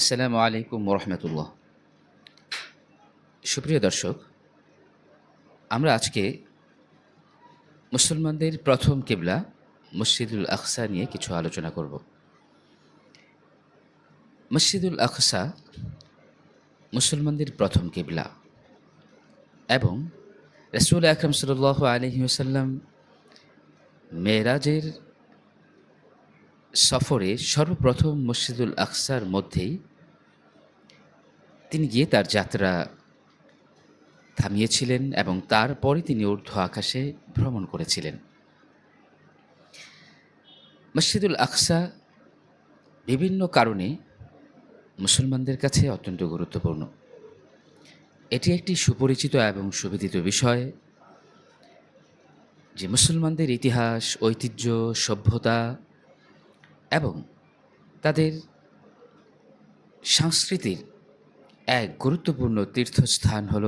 আসসালামু আলাইকুম রহমতুল্লাহ সুপ্রিয় দর্শক, আমরা আজকে মুসলমানদের প্রথম কেবলা, মসজিদুল আকসা নিয়ে কিছু আলোচনা করব। মসজিদুল আকসা মুসলমানদের প্রথম কেবলা এবং রসুল আকরম সাল আলহি ওসাল্লাম মেয়েরাজের সফরে সর্বপ্রথম মসজিদুল আকসার মধ্যেই তিনি গিয়ে তার যাত্রা থামিয়েছিলেন এবং তারপরে তিনি ঊর্ধ্ব আকাশে ভ্রমণ করেছিলেন। মসজিদুল আকসা বিভিন্ন কারণে মুসলমানদের কাছে অত্যন্ত গুরুত্বপূর্ণ। এটি একটি সুপরিচিত এবং সুবিদিত বিষয় যে মুসলমানদের ইতিহাস, ঐতিহ্য, সভ্যতা এবং তাদের সংস্কৃতির এক গুরুত্বপূর্ণ তীর্থস্থান হল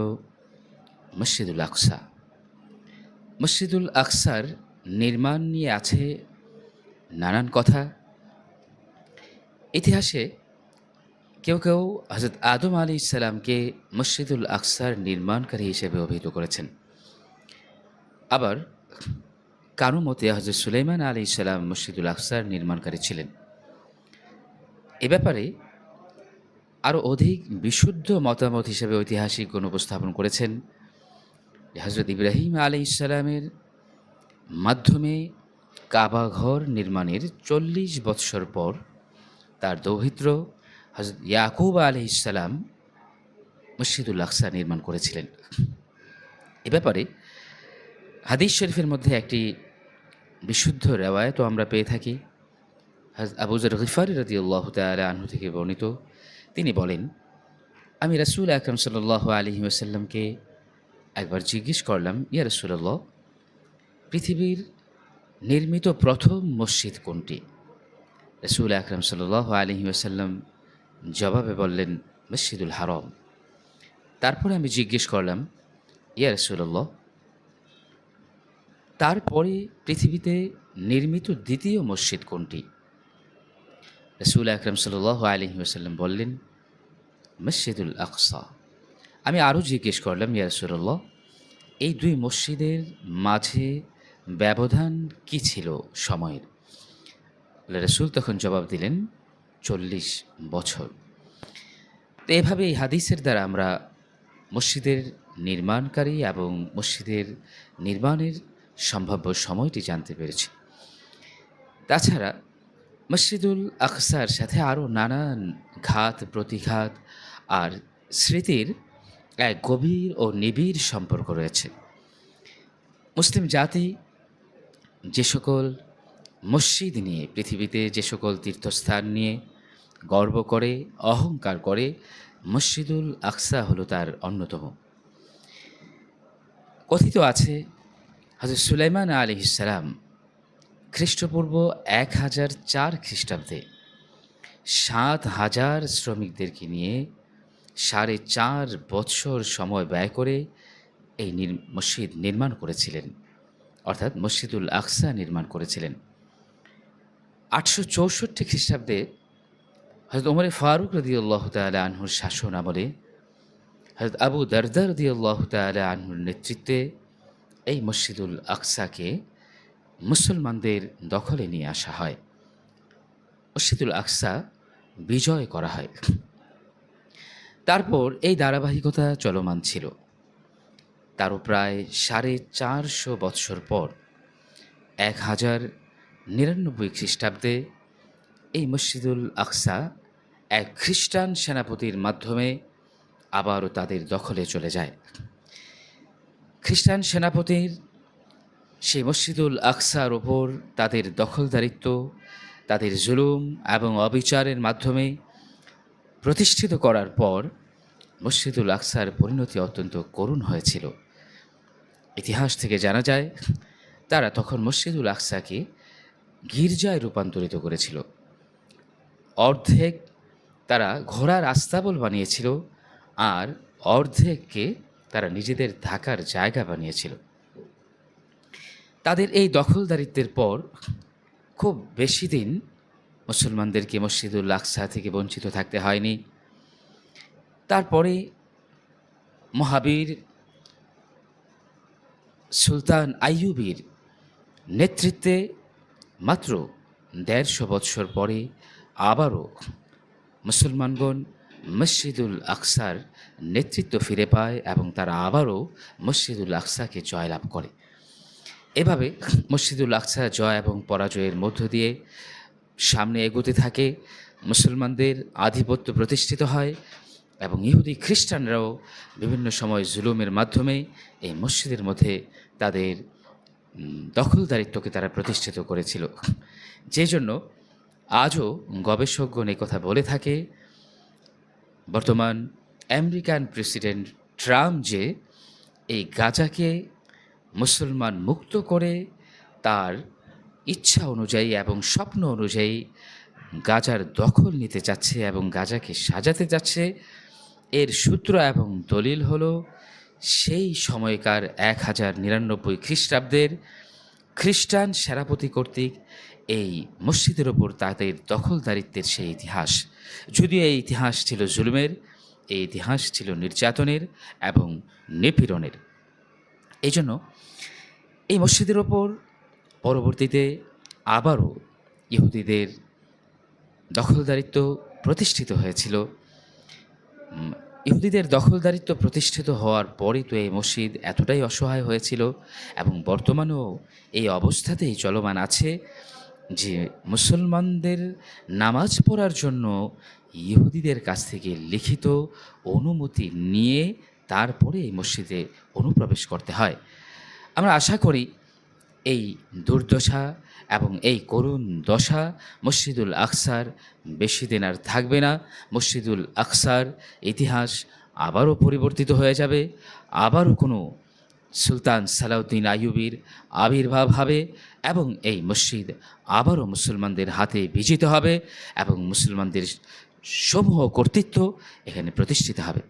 মসজিদুল আকসা। মসজিদুল আকসার নির্মাণ নিয়ে আছে নানান কথা। ইতিহাসে কেউ কেউ হজরত আদম আলী ইসালামকে মসজিদুল আকসার নির্মাণকারী হিসেবে অভিহিত করেছেন। আবার কারও মতে হজরত সুলাইমান আলী ইসালাম মসজিদুল আকসার নির্মাণকারী ছিলেন। এ ব্যাপারে আরও অধিক বিশুদ্ধ মতামত হিসেবে ঐতিহাসিকগণ উপস্থাপন করেছেন হজরত ইব্রাহিম আলী ইসালামের মাধ্যমে কাবা ঘর নির্মাণের চল্লিশ বৎসর পর তার দৌহিত্র হজরত ইয়াকুব আলি ইসালাম মসজিদুল আকসা নির্মাণ করেছিলেন। এ ব্যাপারে হাদিস শরীফের মধ্যে একটি বিশুদ্ধ রেওয়ায়তও আমরা পেয়ে থাকি। আবুজর গিফারি রদি আল্লাহ তালা আনহু থেকে বর্ণিত, তিনি বলেন, আমি রাসুল আকরম সাল আলহি আসাল্লামকে একবার জিজ্ঞেস করলাম, ইয়া রসুল্লাহ পৃথিবীর নির্মিত প্রথম মসজিদ কোনটি? রসুল আকরম সাল আলহি আসাল্লাম জবাবে বললেন, মসজিদুল হারম। তারপরে আমি জিজ্ঞেস করলাম, ইয়া রসুল্লাহ তারপরে পৃথিবীতে নির্মিত দ্বিতীয় মসজিদ কোনটি? রসুল আকরম সাল আলহি আসাল্লাম বললেন, মসজিদুল আকসা। আমি আরও জিজ্ঞেস করলাম, ইয়া রসুল্লাহ এই দুই মসজিদের মাঝে ব্যবধান কি ছিল সময়ের? রসুল তখন জবাব দিলেন, চল্লিশ বছর। তো এভাবে এই হাদিসের দ্বারা আমরা মসজিদের নির্মাণকারী এবং মসজিদের নির্মাণের সম্ভাব্য সময়টি জানতে পেরেছি। তাছাড়া মসজিদুল আকসার সাথে আরও নানান ঘাত, প্রতিঘাত আর স্মৃতির এক গভীর ও নিবিড় সম্পর্ক রয়েছে। মুসলিম জাতি যে সকল মসজিদ নিয়ে, পৃথিবীতে যে সকল তীর্থস্থান নিয়ে গর্ব করে, অহংকার করে, মসজিদুল আকসা হলো তার অন্যতম। কথিত আছে হজরত সুলাইমান আলী ইসালাম খ্রিস্টপূর্ব এক হাজার চার খ্রিস্টাব্দে সাত হাজার শ্রমিকদেরকে নিয়ে সাড়ে চার বৎসর সময় ব্যয় করে এই মসজিদ নির্মাণ করেছিলেন। অর্থাৎ মসজিদুল আকসা নির্মাণ করেছিলেন। আটশো চৌষট্টি খ্রিস্টাব্দে হজরত ওমরে ফারুক রদি আল্লাহ তালা আনহুর শাসন আমলে হজরত আবু দরদার রদি আল্লাহ তালা আনহুর নেতৃত্বে এই মসজিদুল আকসাকে মুসলমানদের দখলে নিয়ে আসা হয়। মসজিদুল আকসা বিজয় করা হয়। তারপর এই ধারাবাহিকতা চলমান ছিল। তারও প্রায় সাড়ে চারশো বৎসর পর এক হাজার নিরানব্বই খ্রিস্টাব্দে এই মসজিদুল আকসা এক খ্রিস্টান সেনাপতির মাধ্যমে আবারও তাদের দখলে চলে যায়। খ্রিস্টান সেনাপতির সেই মসজিদুল আকসার ওপর তাদের দখলদারিত্ব, তাদের জুলুম এবং অবিচারের মাধ্যমে প্রতিষ্ঠিত করার পর মসজিদুল আকসার পরিণতি অত্যন্ত করুণ হয়েছিল। ইতিহাস থেকে জানা যায়, তারা তখন মসজিদুল আকসাকে গির্জায় রূপান্তরিত করেছিল। অর্ধেক তারা ঘোড়ার আস্তাবল বানিয়েছিল আর অর্ধেককে তারা নিজেদের থাকার জায়গা বানিয়েছিল। তাদের এই দখলদারিত্বের পর খুব বেশি দিন মুসলমানদেরকে মসজিদুল আকসা থেকে বঞ্চিত থাকতে হয়নি। তারপরে মহাবীর সুলতান আইয়ুবির নেতৃত্বে মাত্র দেড়শো বৎসর পরে আবারও মুসলমানগণ মসজিদুল আকসার নেতৃত্ব ফিরে পায় এবং তারা আবারও মসজিদুল আকসাকে জয়লাভ করে। এভাবে মসজিদুল আকসা জয় এবং পরাজয়ের মধ্য দিয়ে সামনে এগোতে থাকে, মুসলমানদের আধিপত্য প্রতিষ্ঠিত হয় এবং ইহুদি খ্রিস্টানরাও বিভিন্ন সময় জুলুমের মাধ্যমে এই মসজিদের মধ্যে তাদের দখলদারিত্বকে তারা প্রতিষ্ঠিত করেছিল। যে জন্য আজও গবেষকগণ কথা বলে থাকে বর্তমান আমেরিকান প্রেসিডেন্ট ট্রাম্প যে এই গাজাকে মুসলমান মুক্ত করে তার ইচ্ছা অনুযায়ী এবং স্বপ্ন অনুযায়ী গাজার দখল নিতে চাচ্ছে এবং গাজাকে সাজাতে যাচ্ছে, এর সূত্র এবং দলিল হল সেই সময়কার এক হাজার নিরানব্বই খ্রিস্টাব্দের খ্রিস্টান সেনাপতি কর্তৃক এই মসজিদের ওপর তাদের দখলদারিত্বের সেই ইতিহাস। যদিও এই ইতিহাস ছিল জুলুমের, এই ইতিহাস ছিল নির্যাতনের এবং নিপীড়নের। এই জন্য এই মসজিদের ওপর পরবর্তীতে আবারও ইহুদিদের দখলদারিত্ব প্রতিষ্ঠিত হয়েছিল। ইহুদিদের দখলদারিত্ব প্রতিষ্ঠিত হওয়ার পরই তো এই মসজিদ এতটাই অসহায় হয়েছিল এবং বর্তমানেও এই অবস্থাতেই চলমান আছে যে মুসলমানদের নামাজ পড়ার জন্য ইহুদিদের কাছ থেকে লিখিত অনুমতি নিয়ে তারপরে এই মসজিদে অনুপ্রবেশ করতে হয়। আমরা আশা করি এই দুর্দশা এবং এই করুণ দশা মসজিদুল আকসার বেশি দিন আর থাকবে না। মসজিদুল আকসার ইতিহাস আবারও পরিবর্তিত হয়ে যাবে। আবারও কোনো সুলতান সালাউদ্দিন আইয়ুবির আবির্ভাব হবে এবং এই মসজিদ আবারও মুসলমানদের হাতে বিজিত হবে এবং মুসলমানদের সমূহ কর্তৃত্ব এখানে প্রতিষ্ঠিত হবে।